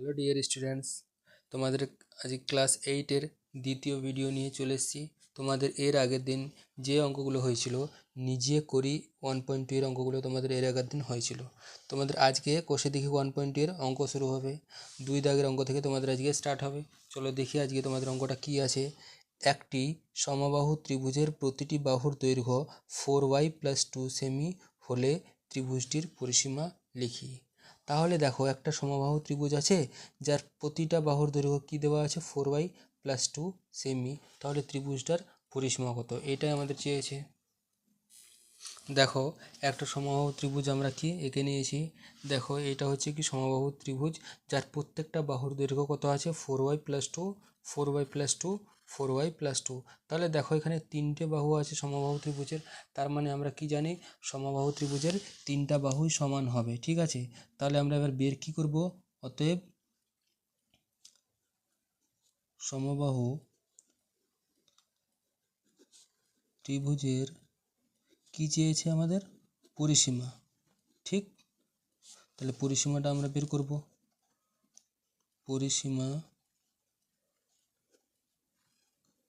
Hello dear students তোমাদের আজ class এইটের দ্বিতীয় ভিডিও নিয়ে চলে এসেছি। তোমাদের এর আগের দিন যে অঙ্কগুলো হয়েছিল, নিজে করি ওয়ান পয়েন্ট টু এর অঙ্কগুলো তোমাদের এর আগের দিন হয়েছিল। তোমাদের আজকে কোষে দেখি ওয়ান পয়েন্ট টু এর অঙ্ক শুরু হবে। দুই দাগের অঙ্ক থেকে তোমাদের আজকে স্টার্ট হবে। চলো দেখি আজকে তোমাদের অঙ্কটা কী আছে। একটি সমবাহু ত্রিভুজের প্রতিটি বাহুর দৈর্ঘ্য ফোর ওয়াই প্লাস টু সেমি হলে ত্রিভুজটির পরিসীমা লিখি। তাহলে দেখো একটা সমবাহু ত্রিভুজ আছে, যার প্রতিটা বাহুর দৈর্ঘ্য কী দেওয়া আছে? ফোর বাই প্লাস টু সেমি তাহলে ত্রিভুজটার পরিসীমা কত? এটাই আমাদের চেয়েছে। দেখো, একটা সমবাহু ত্রিভুজ আমরা কি এঁকে নিয়েছি? দেখো, এটা হচ্ছে কি সমবাহু ত্রিভুজ, যার প্রত্যেকটা বাহুর দৈর্ঘ্য কত আছে? Four Y plus two, four Y plus two, four Y plus two. তাহলে দেখো, এখানে তিনটে বাহু আছে সমবাহু ত্রিভুজের, তার মানে আমরা কি জানি? সমবাহু ত্রিভুজের তিনটা বাহুই সমান হবে, ঠিক আছে? তাহলে আমরা এবার বের কি করব? অতএব সমবাহু ত্রিভুজের কি চেয়েছে আমাদের? পরিসীমা। ঠিক? তাহলে পরিসীমাটা আমরা বের করব। পরিসীমা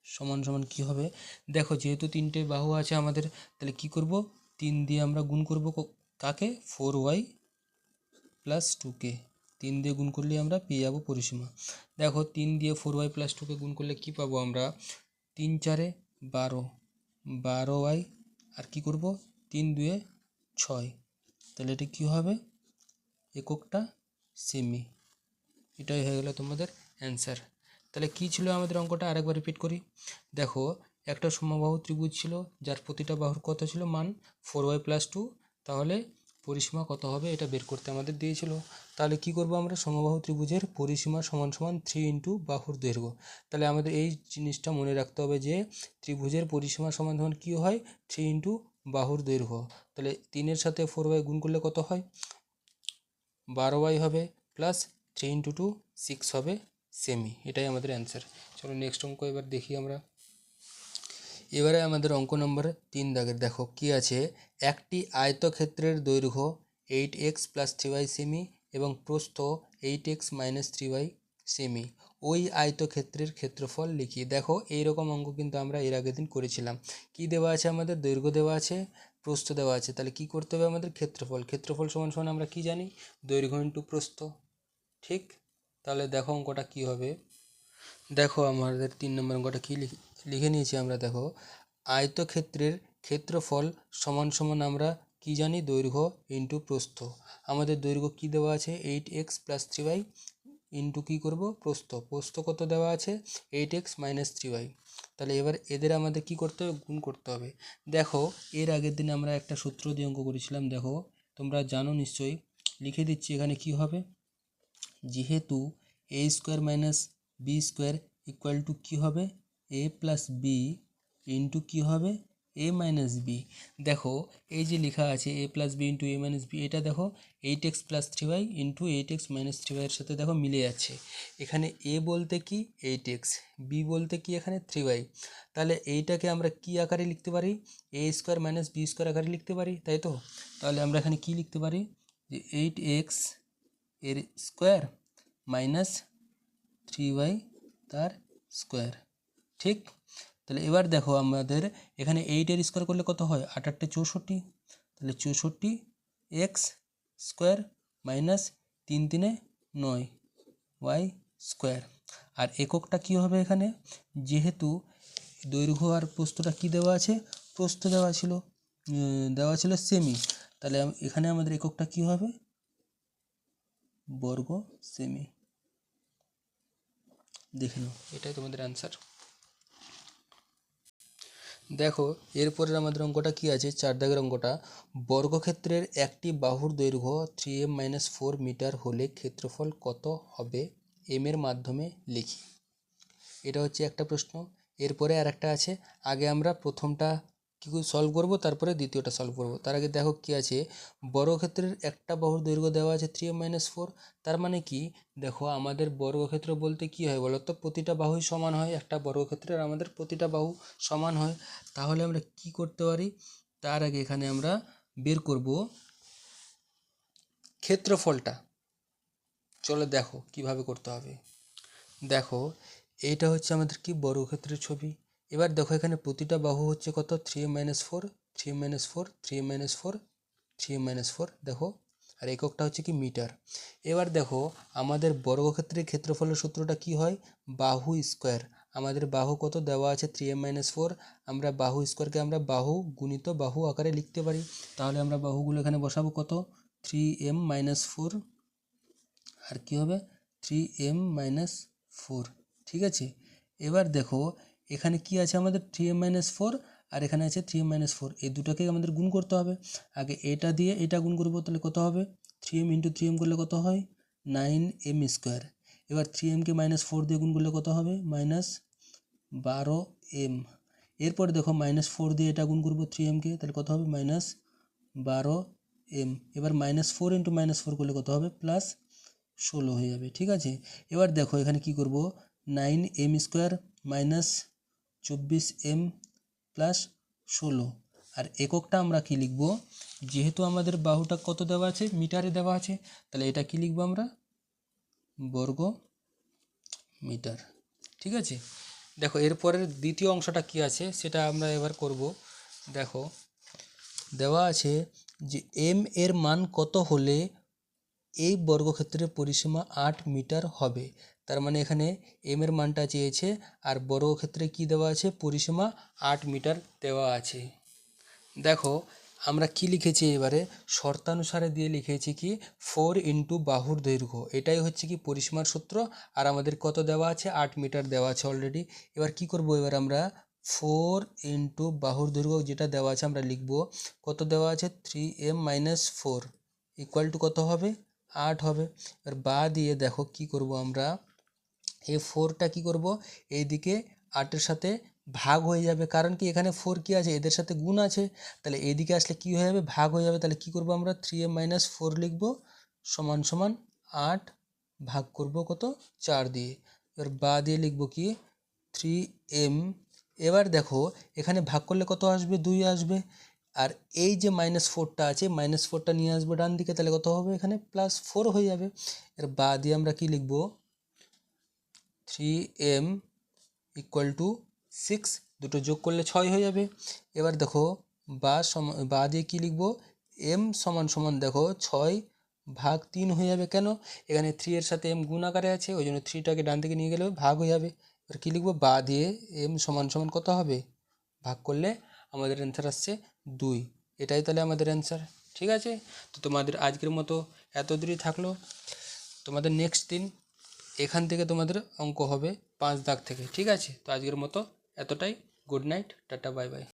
সমান সমান কি হবে? দেখো, যেহেতু তিনটে বাহু আছে আমাদের, তাহলে কি করব? তিন দিয়ে আমরা গুণ করব কাকে? ফোর ওয়াই প্লাস টুকে তিন দিয়ে গুণ করলে আমরা পেয়ে যাব পরিসীমা। দেখো, তিন দিয়ে ফোর ওয়াই প্লাস টুকে গুণ করলে কি পাবো আমরা? তিন চারে বারো। বারো ওয়াই আর কি করব? তিন, দুয়ে ছয়। তাহলে এটা কী হবে? এককটা সেমি এটাই হয়ে গেল তোমাদের অ্যান্সার তাহলে কী ছিল আমাদের অঙ্কটা? আরেকবার রিপিট করি। দেখো, একটা সমবাহু ত্রিভুজ ছিল, যার প্রতিটা বাহুর কত ছিল? মান ফোর ওয়াই প্লাস টু তাহলে পরিসীমা কত হবে এটা বের করতে আমাদের দিয়েছিল। তাহলে কি করব আমরা? সমবাহু ত্রিভুজের পরিসীমা সমান সমান থ্রি ইন্টু বাহুর দৈর্ঘ্য। তাহলে আমাদের এই জিনিসটা মনে রাখতে হবে যে, ত্রিভুজের পরিসীমা সমান সমান কী হয়? থ্রি ইন্টু বাহুর দৈর্ঘ্য। তাহলে তিনের সাথে ফোর ওয়াই গুণ করলে কত হয়? বারো ওয়াই হবে plus three into two six হবে সেমি এটাই আমাদের অ্যান্সার চলো নেক্সট অঙ্ক এবার দেখি আমরা। এবারে আমাদের অঙ্ক নম্বর তিন দাগের। দেখো, কি আছে? একটি আয়তক্ষেত্রের দৈর্ঘ্য eight X plus three Y semi এবং প্রস্থ eight X minus three Y semi ওই আয়তক্ষেত্রের ক্ষেত্রফল লিখি দেখো, এইরকম অঙ্ক কিন্তু আমরা এর আগের দিন করেছিলাম। কি দেওয়া আছে আমাদের? দৈর্ঘ্য দেওয়া আছে, প্রস্থ দেওয়া আছে। তাহলে কি করতে হবে আমাদের? ক্ষেত্রফল। ক্ষেত্রফল সমান সমান আমরা কি জানি? দৈর্ঘ্য ইন্টু প্রস্থ। ঠিক? তাহলে দেখো অঙ্কটা কি হবে? দেখো আমাদের তিন নম্বর অঙ্কটা কী লিখে নিয়েছি আমরা, দেখো। আয়তক্ষেত্রের ক্ষেত্রফল সমান সমান আমরা কি জানি? দৈর্ঘ্য ইন্টু প্রস্থ। আমাদের দৈর্ঘ্য কি দেওয়া আছে? Eight X plus three Y into কী করব? প্রস্থ। প্রস্থ কত দেওয়া আছে? Eight X minus three Y তাহলে এবার এদের আমাদের কি করতে হবে? গুণ করতে হবে। দেখো, এর আগের দিনে আমরা একটা সূত্র দিয়ে অঙ্ক করেছিলাম, দেখো। তোমরা জানো নিশ্চয়ই। লিখে দিচ্ছি, এখানে কি হবে? যেহেতু A square minus B square equal to কী হবে? এ প্লাস বি ইন্টু কী হবে? এ মাইনাস বি দেখো, এই যে লেখা আছে A plus B into A minus B এটা দেখো eight X plus three Y into eight X minus three ওয়াইয়ের সাথে দেখো মিলে যাচ্ছে। এখানে এ বলতে কি? এইট এক্স বি বলতে কি এখানে? থ্রি ওয়াই তাহলে এইটাকে আমরা কি আকারে লিখতে পারি? A square minus B square আকারে লিখতে পারি, তাই তো? তাহলে আমরা এখানে কি লিখতে পারি? যে এইট এক্সের স্কোয়ার মাইনাস থ্রি ওয়াই তার স্কোয়ার ঠিক? তাহলে এবার দেখো আমাদের এখানে এইটের স্কোয়ার করলে কত হয়? আট আটটে চৌষট্টি। তাহলে চৌষট্টি এক্স স্কোয়ার মাইনাস তিন তিনে নয় ওয়াই স্কোয়ার আর এককটা কী হবে এখানে? যেহেতু দৈর্ঘ্য আর প্রস্থটা কী দেওয়া আছে? প্রস্থ দেওয়া ছিল দেওয়া ছিল সেমি তাহলে এখানে আমাদের এককটা কী হবে? বর্গ সেমি দেখে নাও, এটাই তোমাদের অ্যান্সার দেখো, এরপরের আমাদের অঙ্কটা কি আছে? চার দাগের অঙ্কটা, বর্গক্ষেত্রের একটি বাহুর দৈর্ঘ্য three M minus four metre হলে ক্ষেত্রফল কত হবে? এম এর মাধ্যমে লিখি। এটা হচ্ছে একটা প্রশ্ন। এরপরে আর একটা আছে। আগে আমরা প্রথমটা কী করে সলভ করব? তারপরে দ্বিতীয়টা সলভ করব। তার আগে দেখো কী আছে? বর্গক্ষেত্রের একটা বাহুর দৈর্ঘ্য দেওয়া আছে থ্রি মাইনাস ফোর তার মানে কি? দেখো আমাদের বর্গক্ষেত্র বলতে কি হয় বলো তো প্রতিটা বাহুই সমান হয়, একটা বর্গক্ষেত্রের আমাদের প্রতিটা বাহু সমান হয়। তাহলে আমরা কি করতে পারি? তার আগে এখানে আমরা বের করব ক্ষেত্রফলটা। চলো দেখো কীভাবে করতে হবে। দেখো, এইটা হচ্ছে আমাদের কি? বর্গক্ষেত্রের ছবি। এবার দেখো এখানে প্রতিটা বাহু হচ্ছে কত? Three minus four three minus four three minus four three minus four দেখো। আর এককটা হচ্ছে কি মিটার। এবার দেখো আমাদের বর্গক্ষেত্রের ক্ষেত্রফলের সূত্রটা কি হয়? বাহু স্কোয়ার আমাদের বাহু কত দেওয়া আছে? থ্রি এম মাইনাস ফোর আমরা বাহু স্কোয়ারকে আমরা বাহু গুণিত বাহু আকারে লিখতে পারি। তাহলে আমরা বাহুগুলো এখানে বসাবো কত? থ্রি এম মাইনাস ফোর আর কি হবে? থ্রি এম মাইনাস ফোর ঠিক আছে? এবার দেখো এখানে কি আছে আমাদের থ্রি এম মাইনাস ফোর আর এখানে আছে থ্রি এম মাইনাস ফোর এই দুটোকে আমাদের গুণ করতে হবে। আগে এটা দিয়ে এটা গুণ করব, তাহলে কত হবে? Three M into three M করলে কত হয়? নাইন এম স্কোয়ার এবার থ্রি এমকে মাইনাস ফোর দিয়ে গুণ করলে কত হবে? মাইনাস বারো এম এরপরে দেখো মাইনাস ফোর দিয়ে এটা গুণ করব থ্রি এমকে তাহলে কত হবে? মাইনাস বারো এম এবার minus four into minus four করলে কত হবে? প্লাস ষোলো হয়ে যাবে, ঠিক আছে? এবার দেখো এখানে কি করব? নাইন এম স্কোয়ার মাইনাস চব্বিশ এম প্লাস ষোলো। আর এককটা আমরা কি লিখব? যেহেতু আমাদের বাহুটা কত দেওয়া আছে? মিটারে দেওয়া আছে। তাহলে এটা কি লিখব আমরা? বর্গ মিটার। ঠিক আছে? দেখো এরপরের দ্বিতীয় অংশটা কি আছে? সেটা আমরা এবার করব। দেখো, দেওয়া আছে যে এম এর মান কত হলে এই বর্গক্ষেত্রের পরিসীমা আট মিটার হবে। তার মানে এখানে এম এর মানটা চেয়েছে, আর বড় ক্ষেত্রে কি দেওয়া আছে? পরিসীমা আট মিটার দেওয়া আছে। দেখো, আমরা কি লিখেছি এবারে? শর্তানুসারে দিয়ে লিখেছি কি? ফোর ইন্টু বাহুর দৈর্ঘ্য। এটাই হচ্ছে কি পরিসীমার সূত্র, আর আমাদের কত দেওয়া আছে? আট মিটার দেওয়া আছে অলরেডি এবার কি করব এবার আমরা? ফোর ইন্টু বাহুর দৈর্ঘ্য যেটা দেওয়া আছে আমরা লিখব। কত দেওয়া আছে? Three M minus four equal to কত হবে? আট হবে। এবার বা দিয়ে দেখো কি করব আমরা? এই ফোরটা কি করব? এইদিকে আটের সাথে ভাগ হয়ে যাবে। কারণ কি? এখানে ফোর কি আছে? এদের সাথে গুণ আছে। তাহলে এইদিকে আসলে কি হয়ে যাবে? ভাগ হয়ে যাবে। তাহলে কি করব আমরা? থ্রি এম মাইনাস ফোর লিখব। সমান সমান আট ভাগ করব কত? চার দিয়ে। এবার বা দিয়ে লিখব কি? থ্রি এম এবার দেখো, এখানে ভাগ করলে কত আসবে? দুই আসবে। আর এই যে মাইনাস ফোরটা আছে মাইনাস ফোরটা নিয়ে আসব ডান দিকে তাহলে কত হবে? এখানে প্লাস ফোর হয়ে যাবে। এর বা দিয়ে আমরা কি লিখব? Three M equal to six দুটো যোগ করলে ছয় হয়ে যাবে। এবার দেখো, বা সমান বা দিয়ে কী লিখব? এম সমান সমান দেখো, ছয় ভাগ তিন হয়ে যাবে কেন? এখানে থ্রি এর সাথে এম গুণ আকারে আছে, ওই জন্য থ্রিটাকে ডান দিকে নিয়ে গেলে ভাগ হয়ে যাবে। এবার কী লিখব? বা দিয়ে এম সমান সমান কত হবে? ভাগ করলে আমাদের অ্যান্সার আসছে দুই। এটাই তাহলে আমাদের অ্যান্সার ঠিক আছে? তো তোমাদের আজকের মতো এত দূরই থাকল। তোমাদের নেক্সট দিন এখান থেকে তোমাদের অঙ্ক হবে পাঁচ দাগ থেকে, ঠিক আছে? তো আজকের মতো এতটাই। Good night, tata, bye bye.